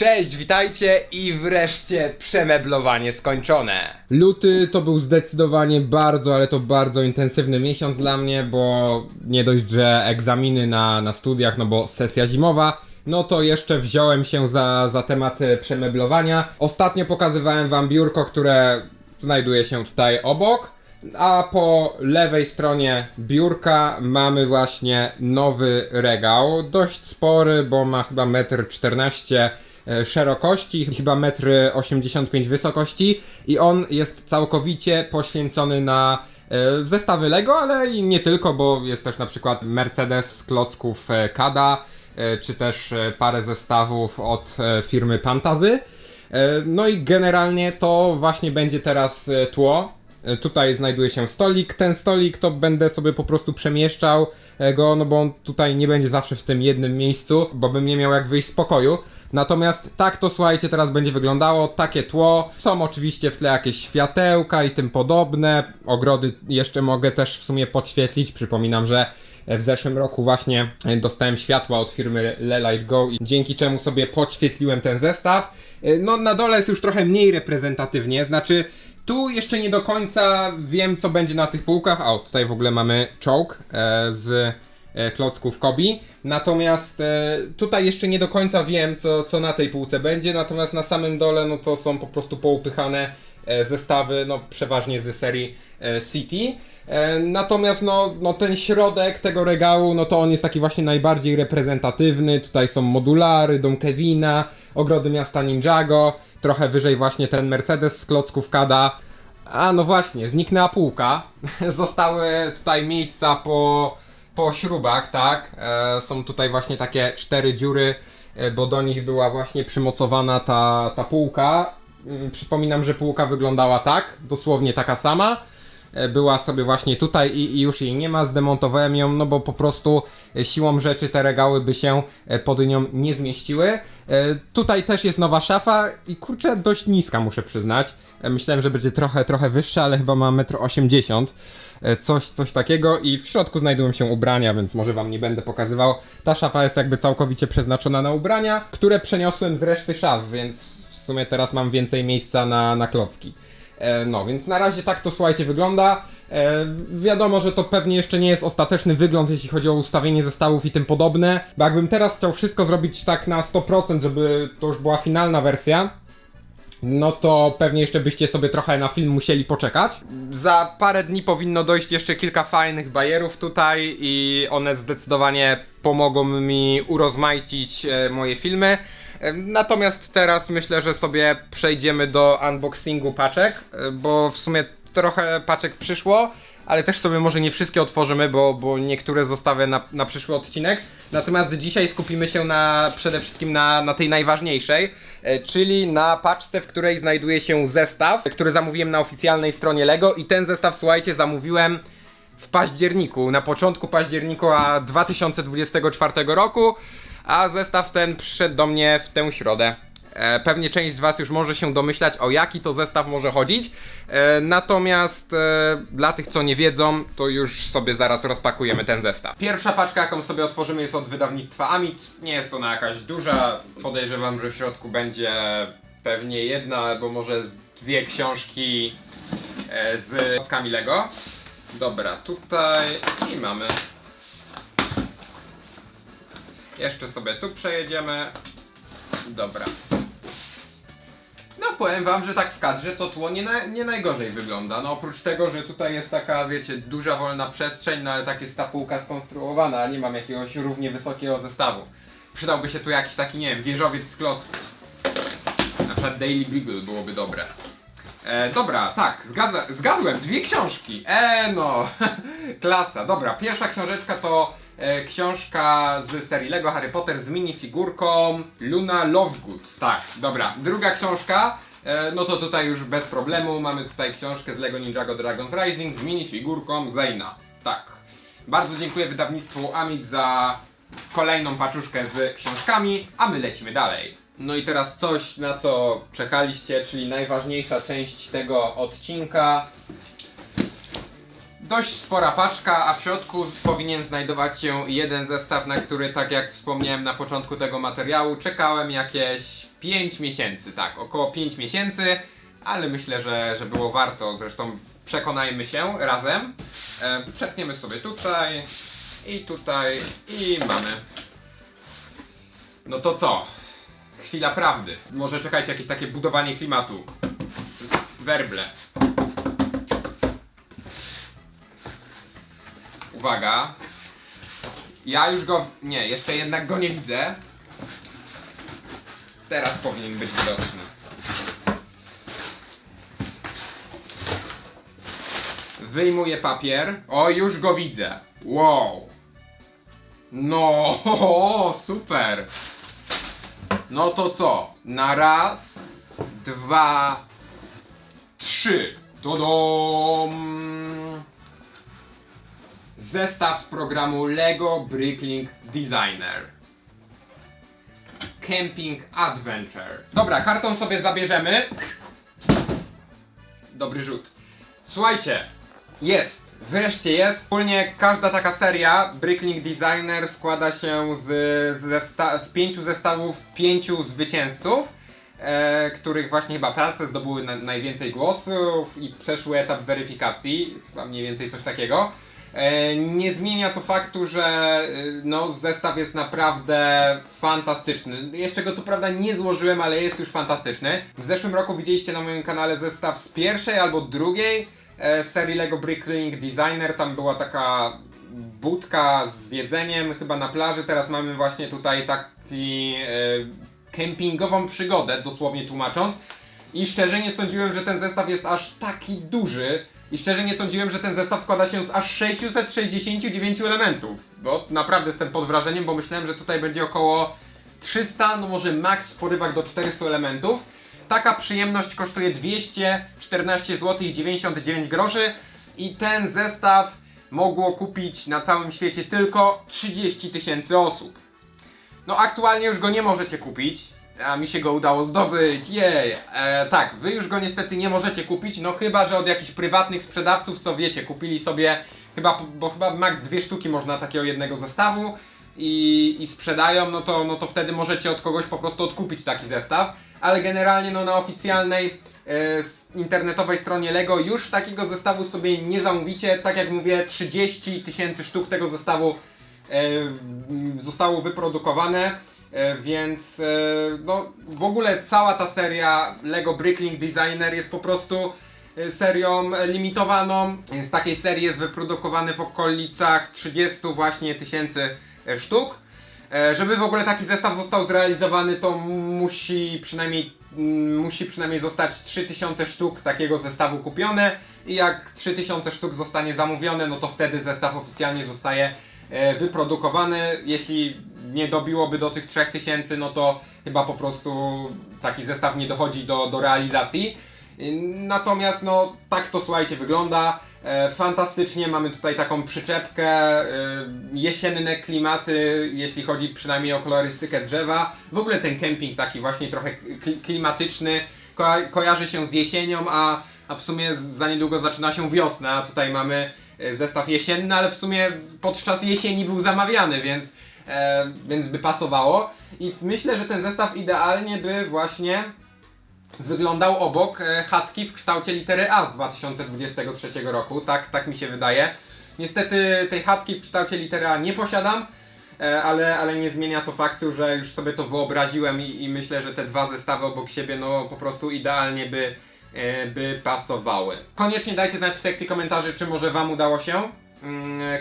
Cześć, witajcie i wreszcie przemeblowanie skończone. Luty to był zdecydowanie bardzo, ale to bardzo intensywny miesiąc dla mnie, bo nie dość, że egzaminy na, na studiach, no bo sesja zimowa, no to jeszcze wziąłem się za, za temat e, przemeblowania. Ostatnio pokazywałem wam biurko, które znajduje się tutaj obok. A po lewej stronie biurka mamy właśnie nowy regał, dość spory, bo ma chyba 1,14 m szerokości, chyba 1,85 m wysokości i on jest całkowicie poświęcony na e, zestawy Lego, ale i nie tylko, bo jest też na przykład Mercedes z klocków e, Kada, e, czy też e, parę zestawów od e, firmy Pantazy. E, No i generalnie to właśnie będzie teraz e, tło. E, Tutaj znajduje się stolik. Ten stolik to będę sobie po prostu przemieszczał e, go, no bo on tutaj nie będzie zawsze w tym jednym miejscu, bo bym nie miał jak wyjść z pokoju. Natomiast tak to słuchajcie teraz będzie wyglądało, takie tło. Są oczywiście w tle jakieś światełka i tym podobne. Ogrody jeszcze mogę też w sumie podświetlić. Przypominam, że w zeszłym roku właśnie dostałem światła od firmy Lelight Go i dzięki czemu sobie podświetliłem ten zestaw. No na dole jest już trochę mniej reprezentatywnie, znaczy tu jeszcze nie do końca wiem co będzie na tych półkach. O, tutaj w ogóle mamy czołg e, z e, klocków Kobi. Natomiast e, tutaj jeszcze nie do końca wiem co, co na tej półce będzie, natomiast na samym dole no to są po prostu poupychane e, zestawy, no przeważnie z serii e, City. E, Natomiast no, no ten środek tego regału, no to on jest taki właśnie najbardziej reprezentatywny. Tutaj są modulary, dom Kevina, ogrody miasta Ninjago, trochę wyżej właśnie ten Mercedes z klocków Kada. A no właśnie, zniknęła półka. Zostały tutaj miejsca po, po śrubach, tak? E, są tutaj właśnie takie cztery dziury, e, bo do nich była właśnie przymocowana ta, ta półka. Mm, Przypominam, że półka wyglądała tak, dosłownie taka sama była sobie właśnie tutaj i, i już jej nie ma, zdemontowałem ją, no bo po prostu e, siłą rzeczy te regały by się e, pod nią nie zmieściły. E, Tutaj też jest nowa szafa i kurczę dość niska muszę przyznać. E, Myślałem, że będzie trochę, trochę wyższa, ale chyba ma 1,80 m. E, Coś, coś takiego i w środku znajdują się ubrania, więc może wam nie będę pokazywał. Ta szafa jest jakby całkowicie przeznaczona na ubrania, które przeniosłem z reszty szaf, więc w sumie teraz mam więcej miejsca na, na klocki. E, No, więc na razie tak to słuchajcie wygląda. E, wiadomo, że to pewnie jeszcze nie jest ostateczny wygląd, jeśli chodzi o ustawienie zestawów i tym podobne. Bo jakbym teraz chciał wszystko zrobić tak na 100%, żeby to już była finalna wersja, no to pewnie jeszcze byście sobie trochę na film musieli poczekać. Za parę dni powinno dojść jeszcze kilka fajnych bajerów tutaj i one zdecydowanie pomogą mi urozmaicić e, moje filmy. Natomiast teraz myślę, że sobie przejdziemy do unboxingu paczek, e, bo w sumie trochę paczek przyszło, ale też sobie może nie wszystkie otworzymy, bo, bo niektóre zostawię na, na przyszły odcinek. Natomiast dzisiaj skupimy się na, przede wszystkim na, na tej najważniejszej, e, czyli na paczce, w której znajduje się zestaw, który zamówiłem na oficjalnej stronie LEGO i ten zestaw, słuchajcie, zamówiłem w październiku, na początku października 2024 roku, a zestaw ten przyszedł do mnie w tę środę. E, Pewnie część z Was już może się domyślać, o jaki to zestaw może chodzić. E, Natomiast e, dla tych, co nie wiedzą, to już sobie zaraz rozpakujemy ten zestaw. Pierwsza paczka, jaką sobie otworzymy, jest od wydawnictwa Amit. Nie jest ona jakaś duża. Podejrzewam, że w środku będzie pewnie jedna albo może dwie książki z klockami Lego. Dobra, tutaj i mamy. Jeszcze sobie tu przejedziemy. Dobra. No powiem wam, że tak w kadrze to tło nie, na, nie najgorzej wygląda. No oprócz tego, że tutaj jest taka, wiecie, duża wolna przestrzeń, no ale tak jest ta półka skonstruowana, a nie mam jakiegoś równie wysokiego zestawu. Przydałby się tu jakiś taki, nie wiem, wieżowiec z klocków. Na przykład Daily Beagle byłoby dobre. E, dobra, tak, zgadza, zgadłem, dwie książki. E no, klasa. Dobra, pierwsza książeczka to e, książka z serii Lego Harry Potter z minifigurką Luna Lovegood. Tak, dobra. Druga książka, e, no to tutaj już bez problemu. Mamy tutaj książkę z Lego Ninjago Dragons Rising z minifigurką Zayna. Tak. Bardzo dziękuję wydawnictwu Amit za kolejną paczuszkę z książkami, a my lecimy dalej. No i teraz coś, na co czekaliście, czyli najważniejsza część tego odcinka. Dość spora paczka, a w środku powinien znajdować się jeden zestaw, na który, tak jak wspomniałem na początku tego materiału, czekałem jakieś 5 miesięcy, tak, około 5 miesięcy, ale myślę, że, że było warto, zresztą przekonajmy się razem. E, przetniemy sobie tutaj i tutaj i mamy. No to co? Chwila prawdy. Może czekajcie jakieś takie budowanie klimatu. Werble. Uwaga. Ja już go. Nie, jeszcze jednak go nie widzę. Teraz powinien być widoczny. Wyjmuję papier. O, już go widzę. Wow. No, super. No to co? Na raz, dwa, trzy. Dodom. Zestaw z programu Lego Bricklink Designer. Camping Adventure. Dobra, karton sobie zabierzemy. Dobry rzut. Słuchajcie, jest. Wreszcie jest. Wspólnie każda taka seria Bricklink Designer składa się z, z, z pięciu zestawów pięciu zwycięzców, e, których właśnie chyba prace zdobyły na, najwięcej głosów i przeszły etap weryfikacji, chyba mniej więcej coś takiego. E, nie zmienia to faktu, że e, no, zestaw jest naprawdę fantastyczny. Jeszcze go co prawda nie złożyłem, ale jest już fantastyczny. W zeszłym roku widzieliście na moim kanale zestaw z pierwszej albo drugiej e, serii Lego Bricklink Designer. Tam była taka budka z jedzeniem chyba na plaży. Teraz mamy właśnie tutaj taki e, kempingową przygodę, dosłownie tłumacząc. I szczerze nie sądziłem, że ten zestaw jest aż taki duży. I szczerze nie sądziłem, że ten zestaw składa się z aż 669 elementów. Bo naprawdę jestem pod wrażeniem, bo myślałem, że tutaj będzie około 300, no może max w porywach do 400 elementów. Taka przyjemność kosztuje 214 zł i 99 groszy i ten zestaw mogło kupić na całym świecie tylko 30 tysięcy osób. No aktualnie już go nie możecie kupić, a mi się go udało zdobyć, jej! E, tak, wy już go niestety nie możecie kupić, no chyba, że od jakichś prywatnych sprzedawców, co wiecie, kupili sobie, chyba, bo chyba max dwie sztuki można takiego jednego zestawu i, i sprzedają, no to, no to wtedy możecie od kogoś po prostu odkupić taki zestaw, ale generalnie no na oficjalnej e, internetowej stronie Lego już takiego zestawu sobie nie zamówicie, tak jak mówię, 30 tysięcy sztuk tego zestawu e, zostało wyprodukowane, e, więc no, w ogóle cała ta seria Lego Bricklink Designer jest po prostu serią limitowaną. Z takiej serii jest wyprodukowany w okolicach 30 właśnie tysięcy sztuk. E, Żeby w ogóle taki zestaw został zrealizowany, to musi przynajmniej, mm, musi przynajmniej zostać 3000 sztuk takiego zestawu kupione i jak 3000 sztuk zostanie zamówione, no to wtedy zestaw oficjalnie zostaje e, wyprodukowany. Jeśli nie dobiłoby do tych 3000, no to chyba po prostu taki zestaw nie dochodzi do, do realizacji. Natomiast no tak to słuchajcie wygląda. E, fantastycznie mamy tutaj taką przyczepkę, e, jesienne klimaty, jeśli chodzi przynajmniej o kolorystykę drzewa. W ogóle ten kemping taki właśnie trochę kli- klimatyczny ko kojarzy się z jesienią, a, a w sumie za niedługo zaczyna się wiosna. Tutaj mamy e, zestaw jesienny, ale w sumie podczas jesieni był zamawiany, więc, e, więc by pasowało. I myślę, że ten zestaw idealnie by właśnie wyglądał obok e, chatki w kształcie litery A z 2023 roku, tak, tak mi się wydaje. Niestety tej chatki w kształcie litery A nie posiadam, e, ale, ale nie zmienia to faktu, że już sobie to wyobraziłem i, i myślę, że te dwa zestawy obok siebie no po prostu idealnie by, e, by pasowały. Koniecznie dajcie znać w sekcji komentarzy, czy może Wam udało się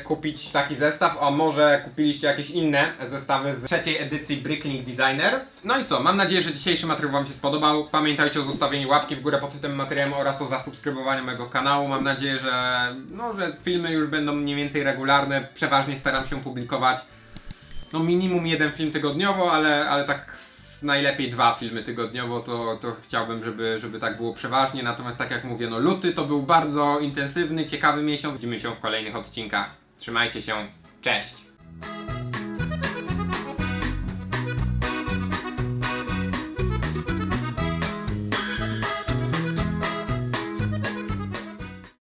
kupić taki zestaw, a może kupiliście jakieś inne zestawy z trzeciej edycji Bricklink Designer. No i co, mam nadzieję, że dzisiejszy materiał Wam się spodobał. Pamiętajcie o zostawieniu łapki w górę pod tym materiałem oraz o zasubskrybowaniu mojego kanału. Mam nadzieję, że, no, że filmy już będą mniej więcej regularne. Przeważnie staram się publikować no minimum jeden film tygodniowo, ale, ale tak najlepiej dwa filmy tygodniowo, to, to chciałbym, żeby, żeby tak było przeważnie. Natomiast tak jak mówię, no luty to był bardzo intensywny, ciekawy miesiąc. Widzimy się w kolejnych odcinkach. Trzymajcie się, cześć!